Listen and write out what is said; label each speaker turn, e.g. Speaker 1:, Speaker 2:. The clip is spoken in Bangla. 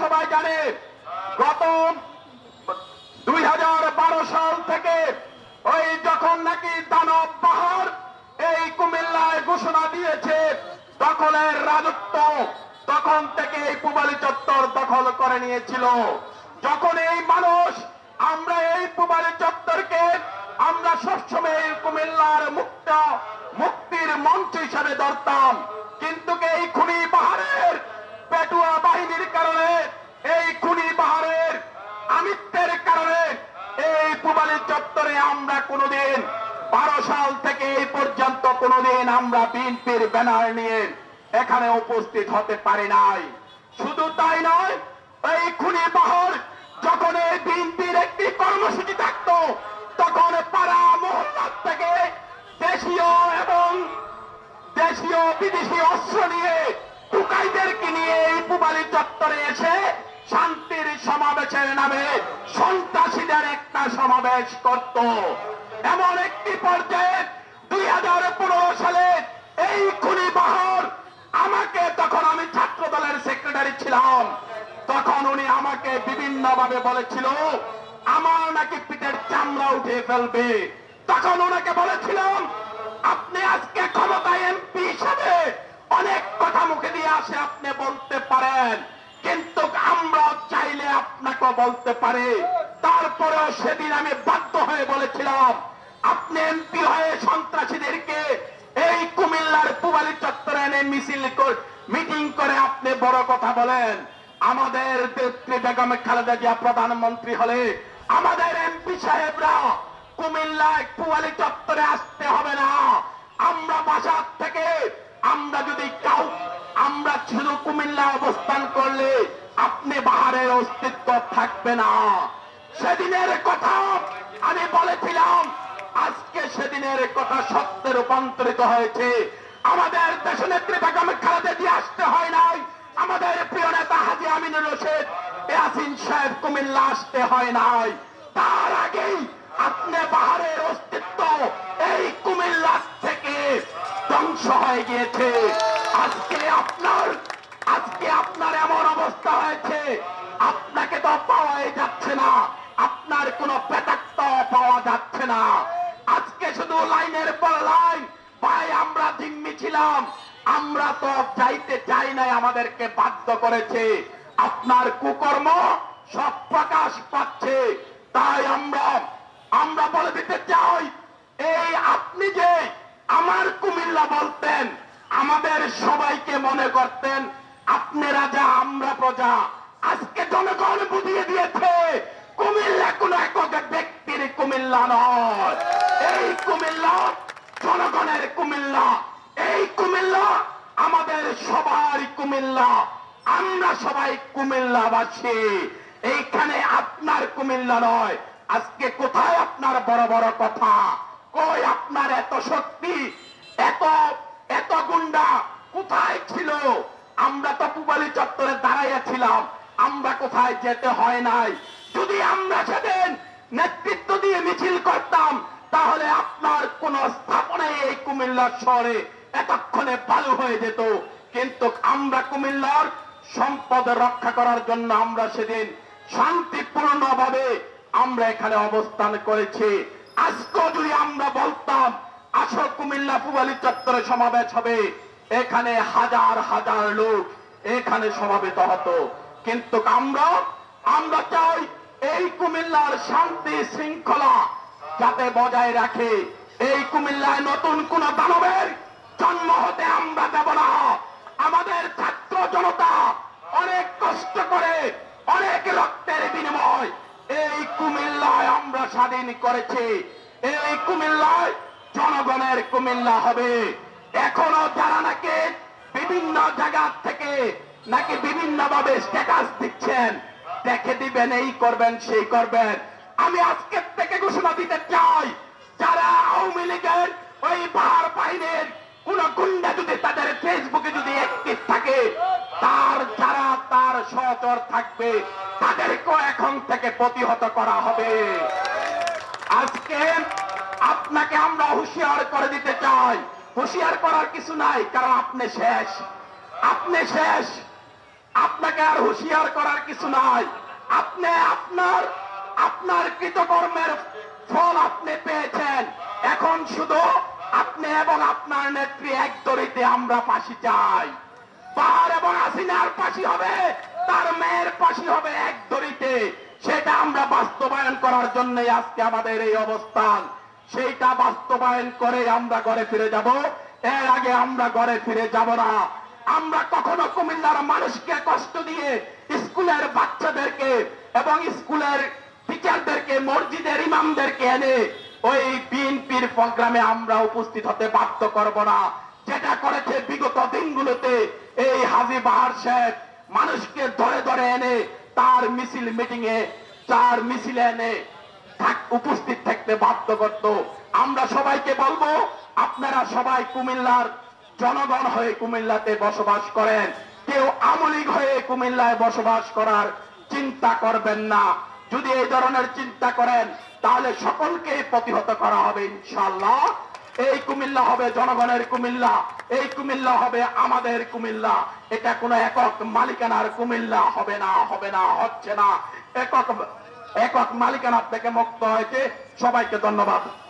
Speaker 1: সবাই জানে গত দুই হাজার বারো সাল থেকে ওই যখন নাকি দানব পাহাড় এই কুমিল্লায় ঘোষণা দিয়েছে, দখলের রাজত্ব তখন থেকে এই পুবালি চত্বর দখল করে নিয়েছিল। যখন এই মানুষ, আমরা এই পুবালি চত্বরকে আমরা সবসময় চত্বরে আমরা কোনোদিন বারো সাল থেকে এই পর্যন্ত কোনোদিন আমরা বিএনপির ব্যানার নিয়ে এখানে উপস্থিত হতে পারি নাই। শুধু তাই নয়, এই খুনি পাহাড় যখন এই বিএনপির একটি কর্মসূচি থাকতো, তখন পাড়া মহল্লা থেকে দেশীয় এবং দেশীয় বিদেশি অস্ত্র নিয়ে টুকাইদেরকে নিয়ে এই পুবালি চত্বরে এসে শান্তির সমাবেশের নামে সন্ত্রাসীদের একটা সমাবেশ করত। এমন একটি পর্যায়ে দুই হাজার পনেরো সালে এই খুনি বাহর আমাকে তখন আমি ছাত্র দলের সেক্রেটারি ছিলাম। তখন উনি আমাকে বিভিন্ন ভাবে বলেছিল, আমার নাকি পিঠের চামড়া উঠে ফেলবে। তখন ওনাকে বলেছিলাম, আপনি আজকে ক্ষমতায় এমপি হিসাবে অনেক কথা মুখে দিয়ে আসে, আপনি বলতে পারেন। কিন্তু আমরা চাইলে আপনাকে বলতে পারে। তারপরেও সেদিন আমি বাধ্য হয়ে বলেছিলাম, আপনি এমপি হয়ে সন্ত্রাসীদেরকে এই কুমিল্লার পুবালি চত্বরে এনে মিছিল মিটিং করে আপনি বড় কথা বলেন। আমাদের নেত্রী বেগম খালেদা জিয়া প্রধানমন্ত্রী হলে আমাদের এমপি সাহেবরা কুমিল্লায় পুয়ালি চত্বরে আসতে হবে না। আমরা বাসার থেকে, আমরা যদি কাউ আমরা শুধু কুমিল্লা অবস্থান করলে আপনি বাহারের অস্তিত্ব থাকবে না। সেদিনের কথা আমি বলেছিলাম, আজকে সেদিনের কথা সত্যে রূপান্তরিত হয়েছে। আমাদের দেশ নেত্রী বেগম খালেদা দিয়ে আসতে হয় নাই। আমাদের প্রিয় নেতা হাজি আমিনুর রশিদ, ইয়াসিন সাহেব কুমিল্লা আসতে হয় নাই। তার আগেই আপনি পাহাড়ের অস্তিত্ব এই কুমিল্লা থেকে ধ্বংস হয়ে গিয়েছে। আজকে আজকে জিম্মি আমরা তো যাইতে চাই নাই আমাদেরকে বাধ্য করেছে। আপনার কুকর্ম সব প্রকাশ পাচ্ছে। তাই আমরা আমরা বলে দিতে চাই, এই আপনি যে আমার কুমিল্লা বলতেন, আমাদের সবাইকে মনে করতেন আপনি রাজা আমরা প্রজা, আজকে জনগণ বুঝিয়ে দিয়েছে, কুমিল্লা কোন একক ব্যক্তির কুমিল্লা নয়। এই কুমিল্লা জনগণের কুমিল্লা। সবার কুমিল্লা, আমরা সবাই কুমিল্লাবাসী। এইখানে আপনার কুমিল্লা নয়, আজকে কোথায় আপনার বড় বড় কথা? কই আপনার এত শক্তি, এত এত গুন্ডা, কোথায় ছিল? আমরা তো পুবালি চত্বরে দাঁড়াইয়াছিলাম আমরা কোথায় যেতে হয় নাই? যদি আমরা সেদিন নেতৃত্ব দিয়ে মিছিল করতাম, তাহলে আপনার কোন স্থাপনায় এই কুমিল্লার শহরে এতক্ষণে বালু হয়ে যেত। কিন্তু আমরা কুমিল্লার সম্পদ রক্ষা করার জন্য আমরা সেদিন শান্তিপূর্ণ ভাবে আমরা এখানে অবস্থান করেছি। আজকেও যদি আমরা বলতাম আসো কুমিল্লা পুবালি চত্বরে সমাবেশ হবে, এখানে হাজার হাজার লোক এখানে সমাবেত হতো। কিন্তু আমরা আমরা চাই এই কুমিল্লার শান্তি শৃঙ্খলা যাতে বজায় রাখে। এই কুমিল্লায় নতুন কোন দানবের করেছি। এই কুমিল্লায় জনগণের কুমিল্লা হবে। এখনও যারা নাকি বিভিন্ন জায়গা থেকে নাকি বিভিন্ন ভাবে স্ট্যাটাস দিচ্ছেন, দেখে দিবেন, এই করবেন, সেই করবেন। আমি আজকের থেকে ঘোষণা দিতে চাই, যারা আওয়ামী লীগের ওই পাহাড় বাহিনীর কোন গুন্ডা যদি তাদের ফেসবুকে যদি অ্যাক্টিভ থাকে, তার যারা তার সহচর থাকবে, তাদেরকেও এখন থেকে প্রতিহত করা হবে। আজকে আপনাকে আমরা হুঁশিয়ার করে দিতে চাই। হুঁশিয়ার করার কিছু নাই, কারণ আপনি শেষ। আপনি শেষ। আপনাকে আর হুঁশিয়ার করার কিছু নাই। আপনি আপনার আপনার কৃতকর্মের ফল আপনি পেয়েছেন। এখন শুধু আপনি এবং আপনার নেত্রী এক দড়িতে আমরা পাশি চাই। পাহাড় এবং হাসিনার ফাঁসি হবে, তার মেয়ের পাশি হবে এক দড়িতে। সেটা আমরা বাস্তবায়ন করার জন্য আজকে আমাদের এই অবস্থান। সেইটা বাস্তবায়ন করে আমরা ঘরে ফিরে যাব। এর আগে আমরা ঘরে ফিরে যাব না। আমরা কখনো কুমিল্লার মানুষকে কষ্ট দিয়ে স্কুলের বাচ্চাদেরকে এবং স্কুলের টিচারদেরকে, মসজিদের ইমামদেরকে এনে ওই বিএনপির প্রোগ্রামে আমরা উপস্থিত হতে বাধ্য করব না। যেটা করেছে বিগত দিনগুলোতে এই হাজি বাহার শেখ, মানুষকে ধরে ধরে এনে তার মিছিল মিটিং এ তার মিছিলে এনে উপস্থিত থাকতে বাধ্য করত। আমরা সবাইকে বলব, আপনারা সবাই কুমিল্লার জনগণ হয়ে কুমিল্লাতে বসবাস করেন। কেউ আমলিক হয়ে কুমিল্লায় বসবাস করার চিন্তা করবেন না। যদি এই ধরনের চিন্তা করেন, তাহলে সকলকে প্রতিহত করা হবে ইনশাল্লাহ এই কুমিল্লা হবে জনগণের কুমিল্লা, এই কুমিল্লা হবে আমাদের কুমিল্লা। এটা কোন একক মালিকানার কুমিল্লা হবে না হবে না, হচ্ছে না। একক একক মালিকানার থেকে মুক্ত হয়েছে। সবাইকে ধন্যবাদ।